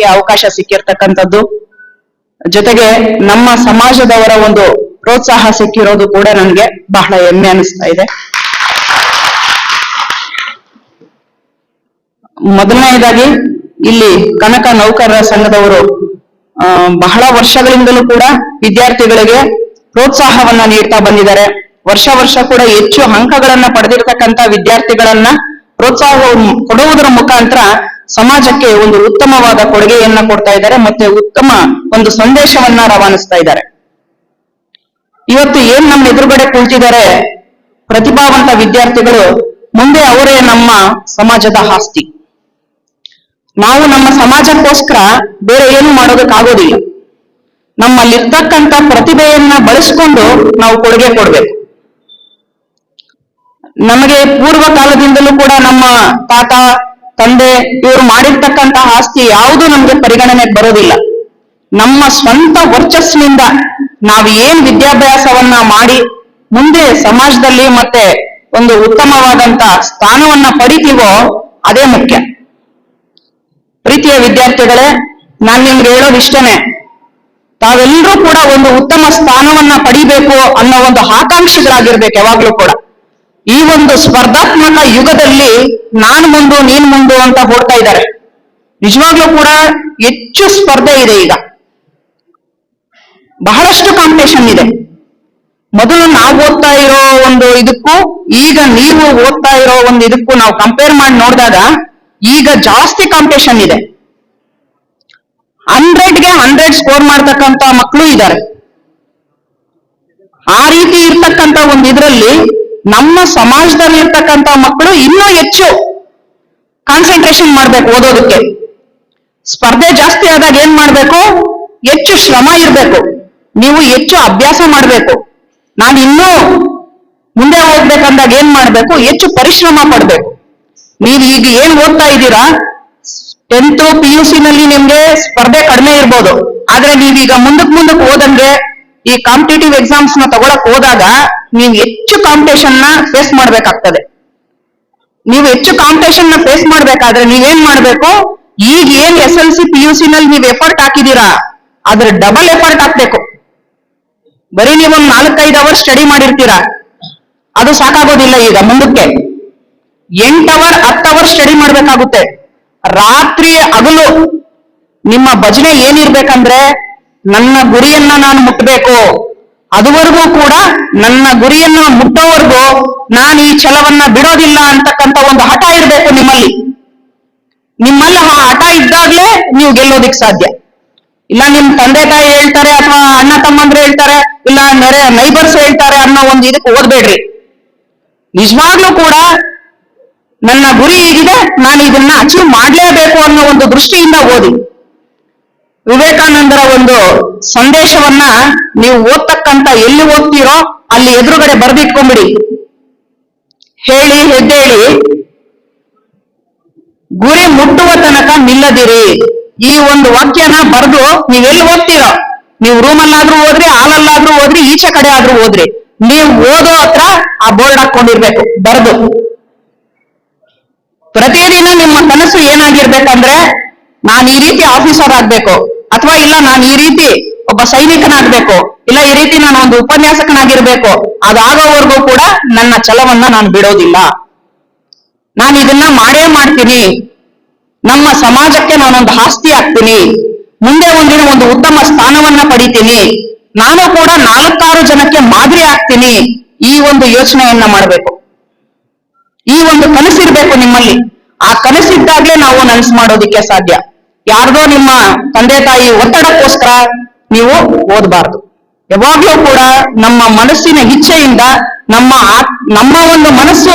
ಅವಕಾಶ ಸಿಕ್ಕಿರ್ತಕ್ಕಂಥದ್ದು. ಜೊತೆಗೆ ನಮ್ಮ ಸಮಾಜದವರ ಒಂದು ಪ್ರೋತ್ಸಾಹ ಸಿಕ್ಕಿರೋದು ಕೂಡ ನನಗೆ ಬಹಳ ಹೆಮ್ಮೆ ಅನಿಸ್ತಾ ಇದೆ. ಮೊದಲನೆಯದಾಗಿ ಇಲ್ಲಿ ಕನಕ ನೌಕರರ ಸಂಘದವರು ಬಹಳ ವರ್ಷಗಳಿಂದಲೂ ಕೂಡ ವಿದ್ಯಾರ್ಥಿಗಳಿಗೆ ಪ್ರೋತ್ಸಾಹವನ್ನ ನೀಡ್ತಾ ಬಂದಿದ್ದಾರೆ. ವರ್ಷ ವರ್ಷ ಕೂಡ ಹೆಚ್ಚು ಅಂಕಗಳನ್ನ ಪಡೆದಿರ್ತಕ್ಕಂಥ ವಿದ್ಯಾರ್ಥಿಗಳನ್ನ ಪ್ರೋತ್ಸಾಹ ಕೊಡುವುದರ ಮುಖಾಂತರ ಸಮಾಜಕ್ಕೆ ಒಂದು ಉತ್ತಮವಾದ ಕೊಡುಗೆಯನ್ನ ಕೊಡ್ತಾ ಇದ್ದಾರೆ ಮತ್ತೆ ಉತ್ತಮ ಒಂದು ಸಂದೇಶವನ್ನ ರವಾನಿಸ್ತಾ ಇದ್ದಾರೆ. ಇವತ್ತು ಏನ್ ನಮ್ಮ ಎದುರುಗಡೆ ಕುಳಿತಿದ್ದಾರೆ ಪ್ರತಿಭಾವಂತ ವಿದ್ಯಾರ್ಥಿಗಳು, ಮುಂದೆ ಅವರೇ ನಮ್ಮ ಸಮಾಜದ ಆಸ್ತಿ. ನಾವು ನಮ್ಮ ಸಮಾಜಕ್ಕೋಸ್ಕರ ಬೇರೆ ಏನು ಮಾಡೋದಕ್ಕಾಗೋದಿಲ್ಲ. ನಮ್ಮಲ್ಲಿರ್ತಕ್ಕಂಥ ಪ್ರತಿಭೆಯನ್ನ ಬಳಸ್ಕೊಂಡು ನಾವು ಕೊಡುಗೆ ಕೊಡ್ಬೇಕು. ನಮಗೆ ಪೂರ್ವ ಕಾಲದಿಂದಲೂ ಕೂಡ ನಮ್ಮ ತಾತ ತಂದೆ, ಇವರು ಮಾಡಿರ್ತಕ್ಕಂತಹ ಆಸ್ತಿ ಯಾವುದು ನಮ್ಗೆ ಪರಿಗಣನೆ ಬರೋದಿಲ್ಲ. ನಮ್ಮ ಸ್ವಂತ ವರ್ಚಸ್ಸಿನಿಂದ ನಾವು ಏನ್ ವಿದ್ಯಾಭ್ಯಾಸವನ್ನ ಮಾಡಿ ಮುಂದೆ ಸಮಾಜದಲ್ಲಿ ಮತ್ತೆ ಒಂದು ಉತ್ತಮವಾದಂತ ಸ್ಥಾನವನ್ನ ಪಡಿತೀವೋ ಅದೇ ಮುಖ್ಯ. ಪ್ರೀತಿಯ ವಿದ್ಯಾರ್ಥಿಗಳೇ, ನಾನ್ ನಿಮ್ಗೆ ಹೇಳೋದು ಇಷ್ಟನೇ. ತಾವೆಲ್ಲರೂ ಕೂಡ ಒಂದು ಉತ್ತಮ ಸ್ಥಾನವನ್ನ ಪಡಿಬೇಕು ಅನ್ನೋ ಒಂದು ಆಕಾಂಕ್ಷಿಗಳಾಗಿರ್ಬೇಕು ಯಾವಾಗ್ಲೂ ಕೂಡ. ಈ ಒಂದು ಸ್ಪರ್ಧಾತ್ಮಕ ಯುಗದಲ್ಲಿ ನಾನ್ ಮುಂದು ನೀನ್ ಮುಂದು ಅಂತ ಹೊಡ್ತಾ ಇದ್ದಾರೆ. ನಿಜವಾಗ್ಲೂ ಕೂಡ ಹೆಚ್ಚು ಸ್ಪರ್ಧೆ ಇದೆ ಈಗ. ಬಹಳಷ್ಟು ಕಾಂಪಿಟೇಷನ್ ಇದೆ. ಮೊದಲು ನಾವು ಓದ್ತಾ ಇರೋ ಒಂದು ಇದಕ್ಕೂ, ಈಗ ನೀವು ಓದ್ತಾ ಇರೋ ಒಂದು ಇದಕ್ಕೂ ನಾವು ಕಂಪೇರ್ ಮಾಡಿ ನೋಡಿದಾಗ ಈಗ ಜಾಸ್ತಿ ಕಾಂಪಿಟೇಷನ್ ಇದೆ. ಹಂಡ್ರೆಡ್ಗೆ ಹಂಡ್ರೆಡ್ ಸ್ಕೋರ್ ಮಾಡ್ತಕ್ಕಂತ ಮಕ್ಕಳು ಇದ್ದಾರೆ. ಆ ರೀತಿ ಇರ್ತಕ್ಕಂತ ಒಂದು ಇದರಲ್ಲಿ ನಮ್ಮ ಸಮಾಜದಲ್ಲಿ ಇರ್ತಕ್ಕಂತ ಮಕ್ಕಳು ಇನ್ನೂ ಹೆಚ್ಚು ಕಾನ್ಸಂಟ್ರೇಷನ್ ಮಾಡ್ಬೇಕು ಓದೋದಕ್ಕೆ. ಸ್ಪರ್ಧೆ ಜಾಸ್ತಿ ಆದಾಗ ಏನ್ ಮಾಡ್ಬೇಕು? ಹೆಚ್ಚು ಶ್ರಮ ಇರಬೇಕು. ನೀವು ಹೆಚ್ಚು ಅಭ್ಯಾಸ ಮಾಡಬೇಕು. ನಾನು ಇನ್ನೂ ಮುಂದೆ ಹೋಗ್ಬೇಕಂದಾಗ ಏನ್ ಮಾಡ್ಬೇಕು? ಹೆಚ್ಚು ಪರಿಶ್ರಮ ಪಡ್ಬೇಕು. ನೀವು ಈಗ ಏನ್ ಓದ್ತಾ ಇದ್ದೀರಾ? ಟೆಂತ್ ಪಿ ಯು ಸಿ ನಲ್ಲಿ ನಿಮ್ಗೆ ಸ್ಪರ್ಧೆ ಕಡಿಮೆ ಇರ್ಬೋದು. ಆದ್ರೆ ನೀವೀಗ ಮುಂದಕ್ ಮುಂದಕ್ ಹೋದಂಗೆ ಈ ಕಾಂಪಿಟೇಟಿವ್ ಎಕ್ಸಾಮ್ಸ್ನ ತಗೊಳಕ್ ಹೋದಾಗ ನೀವು ಹೆಚ್ಚು ಕಾಂಪಿಟೇಷನ್ನ ಫೇಸ್ ಮಾಡ್ಬೇಕಾಗ್ತದೆ. ನೀವು ಹೆಚ್ಚು ಕಾಂಪಿಟೇಷನ್ನ ಫೇಸ್ ಮಾಡ್ಬೇಕಾದ್ರೆ ನೀವೇನ್ ಮಾಡ್ಬೇಕು? ಈಗ ಏನ್ S L C P U C ನಲ್ಲಿ ನೀವು ಎಫರ್ಟ್ ಹಾಕಿದೀರಾ, ಅದ್ರ ಡಬಲ್ ಎಫರ್ಟ್ ಹಾಕ್ಬೇಕು. ಬರೀ ನೀವೊಂದ್ ನಾಲ್ಕೈದು ಅವರ್ ಸ್ಟಡಿ ಮಾಡಿರ್ತೀರಾ. ಅದು ಸಾಕಾಗೋದಿಲ್ಲ ಈಗ ಮುಂದಕ್ಕೆ. ಎಂಟ್ ಅವರ್ ಹತ್ತು ಅವರ್ ಸ್ಟಡಿ ಮಾಡ್ಬೇಕಾಗುತ್ತೆ. ರಾತ್ರಿ ಹಗಲು ನಿಮ್ಮ ಭಜನೆ ಏನಿರ್ಬೇಕಂದ್ರೆ ನನ್ನ ಗುರಿಯನ್ನ ನಾನು ಮುಟ್ಟಬೇಕು ಅದುವರೆಗೂ ಕೂಡ ನನ್ನ ಗುರಿಯನ್ನ ಮುಟ್ಟೋವರೆಗೂ ನಾನು ಈ ಛಲವನ್ನ ಬಿಡೋದಿಲ್ಲ ಅಂತಕ್ಕಂತ ಒಂದು ಹಠ ಇರಬೇಕು ನಿಮ್ಮಲ್ಲಿ. ನಿಮ್ಮಲ್ಲಿ ಆ ಹಠ ಇದ್ದಾಗ್ಲೇ ನೀವು ಗೆಲ್ಲೋದಿಕ್ ಸಾಧ್ಯ. ಇಲ್ಲ ನಿಮ್ ತಂದೆ ತಾಯಿ ಹೇಳ್ತಾರೆ ಅಥವಾ ಅಣ್ಣ ತಮ್ಮಂದ್ರೆ ಹೇಳ್ತಾರೆ, ಇಲ್ಲ ನೆರೆ ನೈಬರ್ಸ್ ಹೇಳ್ತಾರೆ ಅನ್ನೋ ಒಂದು ಇದಕ್ಕೆ ಓದ್ಬೇಡ್ರಿ. ನಿಜವಾಗ್ಲೂ ಕೂಡ ನನ್ನ ಗುರಿ ಈಗಿದೆ ನಾನು ಇದನ್ನ ಅಚೀವ್ ಮಾಡ್ಲೇಬೇಕು ಅನ್ನೋ ಒಂದು ದೃಷ್ಟಿಯಿಂದ ಓದಿ. ವಿವೇಕಾನಂದರ ಒಂದು ಸಂದೇಶವನ್ನ ನೀವು ಓದ್ತಕ್ಕಂತ ಎಲ್ಲಿ ಓದ್ತೀರೋ ಅಲ್ಲಿ ಎದುರುಗಡೆ ಬರೆದಿಟ್ಕೊಂಡ್ಬಿಡಿ ಹೇಳಿ, ಹೆದ್ದೇಳಿ. ಗುರಿ ಮುಟ್ಟುವ ತನಕ ನಿಲ್ಲದಿರಿ. ಈ ಒಂದು ವಾಕ್ಯನ ಬರೆದು ನೀವೆಲ್ಲಿ ಓದ್ತೀರೋ, ನೀವು ರೂಮಲ್ಲಾದ್ರೂ ಓದ್ರಿ, ಹಾಲಲ್ಲಾದ್ರೂ ಓದ್ರಿ, ಈಚೆ ಕಡೆ ಆದ್ರೂ ಓದ್ರಿ. ನೀವು ಓದೋ ಹತ್ರ ಆ ಬೋರ್ಡ್ ಹಾಕೊಂಡಿರ್ಬೇಕು ಬರೆದು. ಪ್ರತಿದಿನ ನಿಮ್ಮ ಕನಸು ಏನಾಗಿರ್ಬೇಕಂದ್ರೆ, ನಾನು ಈ ರೀತಿ ಆಫೀಸರ್ ಆಗ್ಬೇಕು. ಅಥವಾ ಇಲ್ಲ ನಾನು ಈ ರೀತಿ ಒಬ್ಬ ಸೈನಿಕನಾಗ್ಬೇಕು, ಇಲ್ಲ ಈ ರೀತಿ ನಾನು ಒಂದು ಉಪನ್ಯಾಸಕನಾಗಿರ್ಬೇಕು, ಅದಾಗೋವರೆಗೂ ಕೂಡ ನನ್ನ ಛಲವನ್ನ ನಾನು ಬಿಡೋದಿಲ್ಲ. ನಾನು ಇದನ್ನ ಮಾಡೇ ಮಾಡ್ತೀನಿ. ನಮ್ಮ ಸಮಾಜಕ್ಕೆ ನಾನೊಂದು ಆಸ್ತಿ ಆಗ್ತೀನಿ ಮುಂದೆ ಒಂದಿನ ಒಂದು ಉತ್ತಮ ಸ್ಥಾನವನ್ನ ಪಡಿತೀನಿ. ನಾನು ಕೂಡ ನಾಲ್ಕಾರು ಜನಕ್ಕೆ ಮಾದರಿ ಆಗ್ತೀನಿ. ಈ ಒಂದು ಯೋಚನೆಯನ್ನ ಮಾಡಬೇಕು. ಈ ಒಂದು ಕನಸಿರ್ಬೇಕು ನಿಮ್ಮಲ್ಲಿ. ಆ ಕನಸಿದ್ದಾಗ್ಲೇ ನಾವು ನನಸು ಮಾಡೋದಿಕ್ಕೆ ಸಾಧ್ಯ. ಯಾರ್ದೋ ನಿಮ್ಮ ತಂದೆ ತಾಯಿ ಒತ್ತಡಕ್ಕೋಸ್ಕರ ನೀವು ಓದಬಾರ್ದು. ಯಾವಾಗ್ಲೂ ಕೂಡ ನಮ್ಮ ಮನಸ್ಸಿನ ಇಚ್ಛೆಯಿಂದ ನಮ್ಮ ನಮ್ಮ ಒಂದು ಮನಸ್ಸು